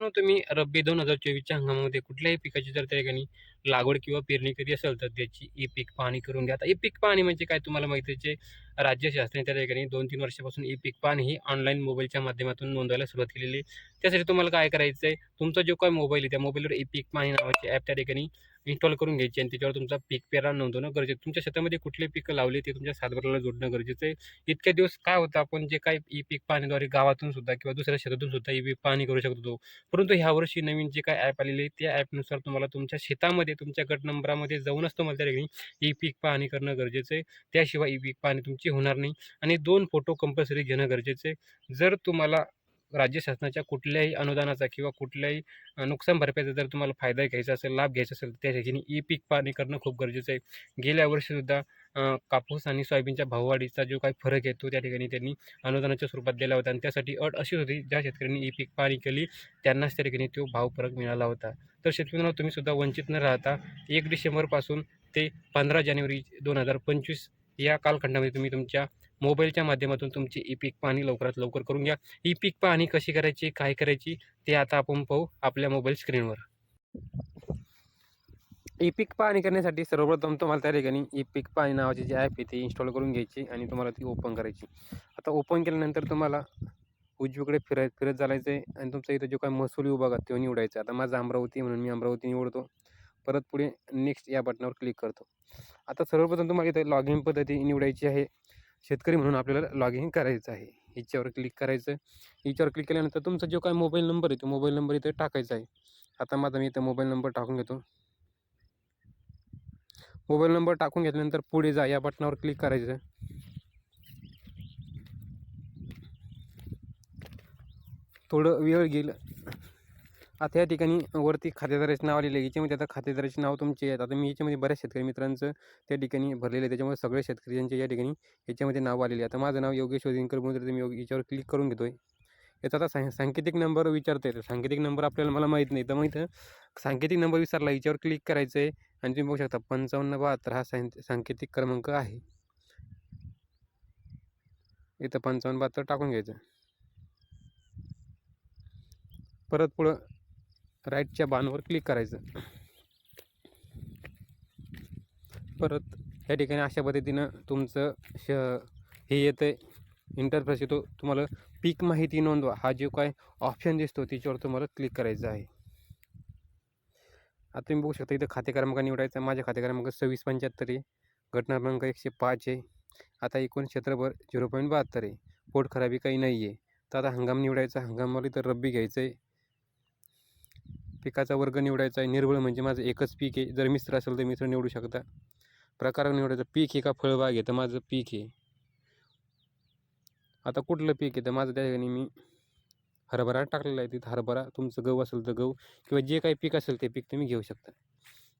तुम्ही रब्बी दोन हजार चोवीसच्या हंगामामध्ये कुठल्याही पिकाची जर त्या ठिकाणी लागवड किंवा पेरणी कधी असेल तर त्याची ई पीक पाहणी करून घ्या. आता ई पीक पाहणी म्हणजे काय तुम्हाला माहिती आहे जे राज्य शासनाने त्या ठिकाणी दोन तीन वर्षापासून ई पीक पाहणी ही ऑनलाईन मोबाईलच्या माध्यमातून नोंदवायला सुरुवात केलेली आहे. त्यासाठी तुम्हाला काय करायचं आहे तुमचा जो काय मोबाईल आहे त्या मोबाईलवर ई पीक पाहणी नावाची ॲप त्या ठिकाणी इन्स्टॉल करून घ्यायची आणि त्याच्यावर तुमचा पीक पेरा नोंदवणं गरजेचं. आहे. तुमच्या शेतामध्ये कुठले पिकं लावले ते तुमच्या सातबाराला जोडणं गरजेचं आहे. इतक्या दिवस काय होतं आपण जे काही ई पीक पाण्याद्वारे गावातून सुद्धा किंवा दुसऱ्या शेतातून सुद्धा ई पीक पाहणी करू शकतो. परंतु ह्यावर्षी नवीन जे काय ॲप आलेले आहे त्या ॲपनुसार तुम्हाला तुमच्या शेतामध्ये तुमच्या गट नंबरामध्ये जाऊनच तुम्हाला त्या ठिकाणी ई पीक पाहणी करणं गरजेचं आहे. त्याशिवाय ई पीक पाहणी तुमची होणार नाही. आणि दोन फोटो कंपल्सरी घेणं गरजेचं आहे. जर तुम्हाला राज्य शासनाच्या कुठल्याही अनुदानाचा किंवा कुठल्याही नुकसान भरपाईचा जर तुम्हाला फायदा घ्यायचा असेल लाभ घ्यायचा असेल तर त्या ठिकाणी ई पीक पाणी करणं खूप गरजेचं आहे. गेल्या वर्षीसुद्धा कापूस आणि सोयाबीनच्या भाववाढीचा जो काही फरक आहे तो त्या ठिकाणी त्यांनी अनुदानाच्या स्वरूपात दिला होता. आणि त्यासाठी अट अशी होती ज्या शेतकऱ्यांनी ई पीक पाणी केली त्यांनाच त्या ठिकाणी तो भाव फरक मिळाला होता. तर शेतकऱ्यांना तुम्ही सुद्धा वंचित न राहता एक डिसेंबरपासून ते पंधरा जानेवारी दोन हजार पंचवीस या कालखंडामध्ये तुम्ही तुमच्या मोबाईलच्या माध्यमातून तुमची ई पीक पाहणी लवकरात लवकर करून घ्या. ई पीक पाहणी कशी करायची काय करायची ते आता आपण पाहू आपल्या मोबाईल स्क्रीनवर. ई पीक पाहणी करण्यासाठी सर्वप्रथम तुम्हाला त्या ठिकाणी ई पीक पाहणी नावाची जी ॲप आहे ती इन्स्टॉल करून घ्यायची आणि तुम्हाला ती ओपन करायची. आता ओपन केल्यानंतर तुम्हाला उजवीकडे फिराय फिरत चालायचं आहे आणि तुमचा इथं जो काही महसुली विभाग आहे तो निवडायचा आता माझा अमरावती म्हणून मी अमरावती निवडतो. परत पुढे नेक्स्ट या बटनावर क्लिक करतो. आता सर्वप्रथम तुम्हाला इथं लॉग इन पद्धती निवडायची आहे. शेतकरी म्हणून आपल्याला लॉग इन करायचं आहे. याच्यावर क्लिक करायचं. याच्यावर क्लिक केल्यानंतर तुमचा जो काय मोबाईल नंबर आहे तो मोबाईल नंबर इथे टाकायचा आहे. आता माझा मी इथं मोबाईल नंबर टाकून घेतो. मोबाईल नंबर टाकून घेतल्यानंतर पुढे जा या बटनावर क्लिक करायचं. थोडं वेळ गेलं. आता या ठिकाणी वरती खातेदाराचे नाव आलेलं आहे. याच्यामध्ये आता खातेदाराचे नाव तुमचे आहेत. आता मी याच्यामध्ये बऱ्याच शेतकरी मित्रांचं त्या ठिकाणी भरलेलं आहे. त्याच्यामुळे सगळे शेतकऱ्यांचे या ठिकाणी याच्यामध्ये नाव आलेले आहे. आता माझं नाव योगेश वदिनकर म्हणून तर मी योग याच्यावर क्लिक करून घेतो आहे याचा आता सांग सांकेतिक नंबर विचारता येतो. सांकेतिक नंबर आपल्याला मला माहीत नाही. तर मग इथं सांकेतिक नंबर विचारला याच्यावर क्लिक करायचं आहे आणि तुम्ही बघू शकता पंचावन्न बहात्तर हा सांग सांकेतिक क्रमांक आहे. इथं पंचावन्न बहात्तर टाकून घ्यायचं. परत पुढं राईटच्या बाणवर क्लिक करायचं. परत या ठिकाणी अशा पद्धतीनं तुमचं श हे येतं आहे इंटरफेस येतो. तुम्हाला पीक माहिती नोंदवा. हा जो काय ऑप्शन दिसतो त्याच्यावर तुम्हाला क्लिक करायचं आहे. आता तुम्ही बघू शकता इथं खाते क्रमांक निवडायचा. माझ्या खाते क्रमांक सव्वीस पंच्याहत्तर आहे. घटना क्रमांक एकशे पाच आहे. आता एकूण क्षेत्रभर झिरो पॉईंट बहात्तर आहे. पोट खराबी काही नाही आहे तर आता हंगाम निवडायचा. हंगामाला इथं रब्बी घ्यायचं आहे पिकाचा वर्ग निवडायचा आहे निर्बळ म्हणजे माझं एकच पीक आहे. जर मिश्र असेल तर मिश्र निवडू शकता. प्रकार निवडायचा पीक आहे का फळबाग आहे? तर माझं पीक आहे. आता कुठलं पीक आहे? तर माझं त्या ठिकाणी मी हरभरा टाकलेला आहे. तिथं हरभरा तुमचं गहू असेल तर गहू किंवा जे काही पीक असेल ते पीक तुम्ही घेऊ शकता.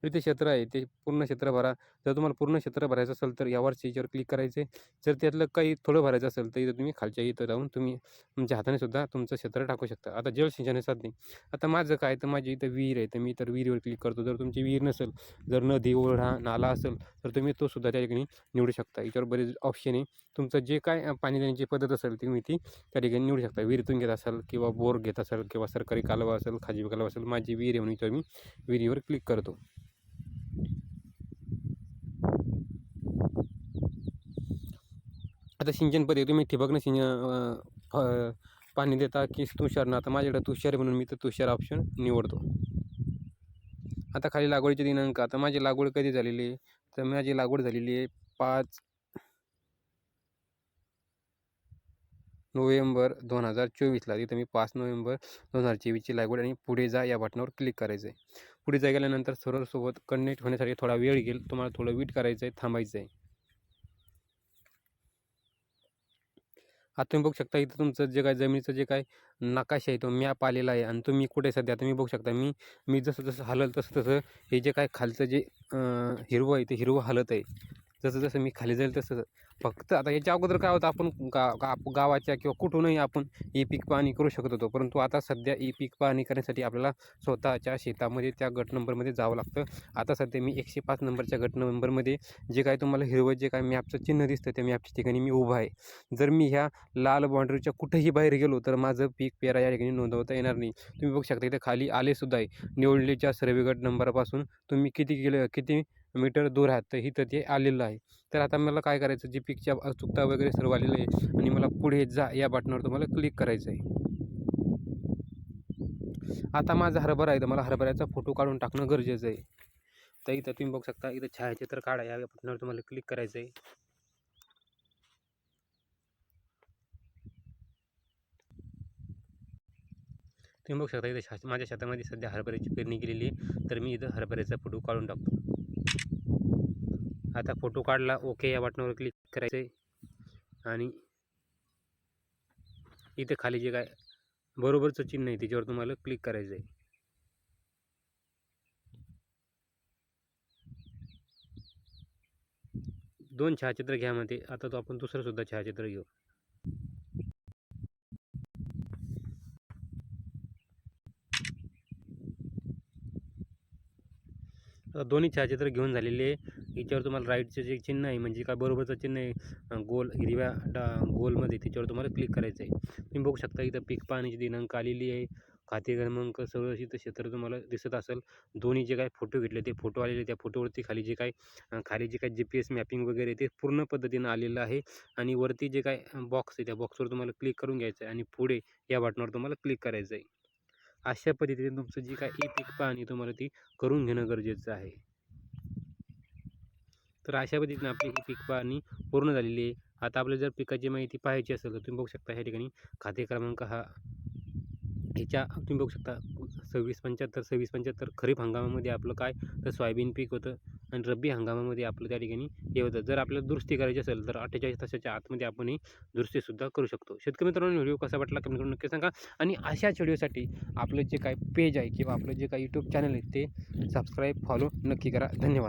इथे क्षेत्र आहे ते पूर्ण क्षेत्र भरा. जर तुम्हाला पूर्ण क्षेत्र भरायचं असेल तर यावर याच्यावर क्लिक करायचे. जर त्यातलं काही थोडं भरायचं असेल तर इथं तुम्ही खालच्या इथं जाऊन तुम्ही तुमच्या हाताने सुद्धा तुमचं क्षेत्र टाकू शकता. आता जलसिंचन साधने आता माझं काय तर माझी इथं विहीर आहे तर मी तर विहिरीवर क्लिक करतो. जर तुमची विहीर नसेल जर नदी ओढा नाला असेल तर तुम्ही तो सुद्धा त्या ठिकाणी निवडू शकता. याच्यावर बरेच ऑप्शन आहे. तुमचं जे काय पाणी देण्याची पद्धत असेल तुम्ही ती त्या ठिकाणी निवडू शकता. विहिरीतून घेत असाल किंवा बोर घेत असाल किंवा सरकारी कालवा असेल खाजगी कालवा असेल माझी विहीर आहे म्हणून मी विहिरीवर क्लिक करतो. आता सिंचन पद्धती तुम्ही ठिबकनं सिंच पाणी देता की तुषारनं आता माझ्याकडे तुषार आहे म्हणून मी तर तुषार ऑप्शन निवडतो. आता खाली लागवडीचे दिनांक आता माझी लागवड कधी झालेली आहे? तर माझी लागवड झालेली आहे पाच नोव्हेंबर दोन हजार चोवीसला. तिथं मी पाच नोव्हेंबर दोन हजार चोवीसची लागवड आणि पुढे जा या बटनावर क्लिक करायचं आहे पुढे जा गेल्यानंतर सरळसोबत कनेक्ट होण्यासाठी थोडा वेळ घेईल तुम्हाला थोडं वीट करायचं आहे थांबायचं आहे आता तुम्ही बघू शकता इथं तुमचं जे काय जमिनीचं जे काय नकाशा आहे तो मॅप आलेला आहे आणि तुम्ही कुठे सध्या? तुम्ही बघू शकता मी मी जसं जसं हलल तसं तसं हे जे काय खालचं जे हिरवं आहे ते हिरवं हलत आहे. जसं जसं मी खाली जाईल तसं फक्त आता याच्या अगोदर काय होतं आपण गा गा गावाच्या किंवा कुठूनही आपण ई पीक पाहणी करू शकत होतो. परंतु आता सध्या ई पीक पाहणी करण्यासाठी आपल्याला स्वतःच्या शेतामध्ये त्या गट नंबरमध्ये जावं लागतं. आता सध्या मी एकशे पाच नंबरच्या गट नंबरमध्ये जे काय तुम्हाला हिरवं जे काय मॅपचं चिन्ह दिसतं त्या मॅपच्या ठिकाणी मी उभा आहे. जर मी ह्या लाल बाउंड्रीच्या कुठेही बाहेर गेलो तर माझं पीक पेरा या ठिकाणी नोंदवता येणार नाही. तुम्ही बघू शकता इथे खाली आलेसुद्धा आहे. निवडलेच्या सर्वे गट नंबरपासून तुम्ही किती किलो किती मीटर दूर आहात तर इथं ते आलेलं आहे. तर आता मला काय करायचं? जे पिकच्या अचूकता वगैरे सर्व आलेलं आहे आणि मला पुढे जा या बटनावर तुम्हाला क्लिक करायचं आहे आता माझा हरभरा आहे तर मला हरभऱ्याचा फोटो काढून टाकणं गरजेचं आहे. तर इथं तुम्ही बघू शकता इथं छायाचित्र काढा या बटनावर तुम्हाला क्लिक करायचं आहे तुम्ही बघू शकता इथं शा माझ्या शेतामध्ये सध्या हरभऱ्याची पेरणी केलेली आहे. तर मी इथं हरभऱ्याचा फोटो काढून टाकतो. आता फोटो काढला ओके या बटनावर क्लिक करायचं आहे आणि इथे खाली जे काय बरोबरचं चिन्ह आहे त्याच्यावर तुम्हाला क्लिक करायचं आहे दोन छायाचित्र घ्यामध्ये आता तो आपण दुसरंसुद्धा छायाचित्र घेऊ. दोन्ही छायाचित्र घेऊन झालेले आहे. याच्यावर तुम्हाला राईटचं जे चिन्ह आहे म्हणजे काय बरोबरचं चिन्ह आहे गोल हिरव्या डा गोलमध्ये त्याच्यावर तुम्हाला क्लिक करायचं आहे. तुम्ही बघू शकता इथं पीक पाहण्याची दिनांक आलेली आहे. खाते क्रमांक सगळं इथं क्षेत्र तुम्हाला दिसत असेल. दोन्ही जे काय फोटो घेतले ते फोटो आलेले त्या फोटोवरती खाली जे काय खाली जे काय जी पी एस मॅपिंग वगैरे ते पूर्ण पद्धतीनं आलेलं आहे. आणि वरती जे काय बॉक्स आहे त्या बॉक्सवर तुम्हाला क्लिक करून घ्यायचं आहे. आणि पुढे या बटनावर तुम्हाला क्लिक करायचं आहे. अशा पद्धतीने तुमचं जी काय ई पीक पाहणी तुम्हाला ती करून घेणं गरजेचं आहे. तर अशा पद्धतीने आपली ही पीक पाहणी पूर्ण झालेली आहे. आता आपल्याला जर पिकाची माहिती पाहायची असेल तर तुम्ही बघू शकता ह्या ठिकाणी खाते क्रमांक हा ह्याच्या तुम्ही बघू शकता सव्वीस पंच्याहत्तर सव्वीस पंच्याहत्तर खरीप हंगामामध्ये आपलं काय? तर सोयाबीन पीक होतं. आणि रब्बी हंगामामध्ये आपलं त्या ठिकाणी हे होतं. जर आपल्याला दुरुस्ती करायची असेल तर अठ्ठेचाळीस तासाच्या आतमध्ये आपण ही दुरुस्तीसुद्धा करू शकतो. शेतकरी मित्रांनो व्हिडिओ कसा वाटला कमेंट करून नक्की सांगा. आणि अशाच व्हिडिओसाठी आपलं जे काही पेज आहे किंवा आपलं जे काही यूट्यूब चॅनल आहे ते सबस्क्राईब फॉलो नक्की करा. धन्यवाद.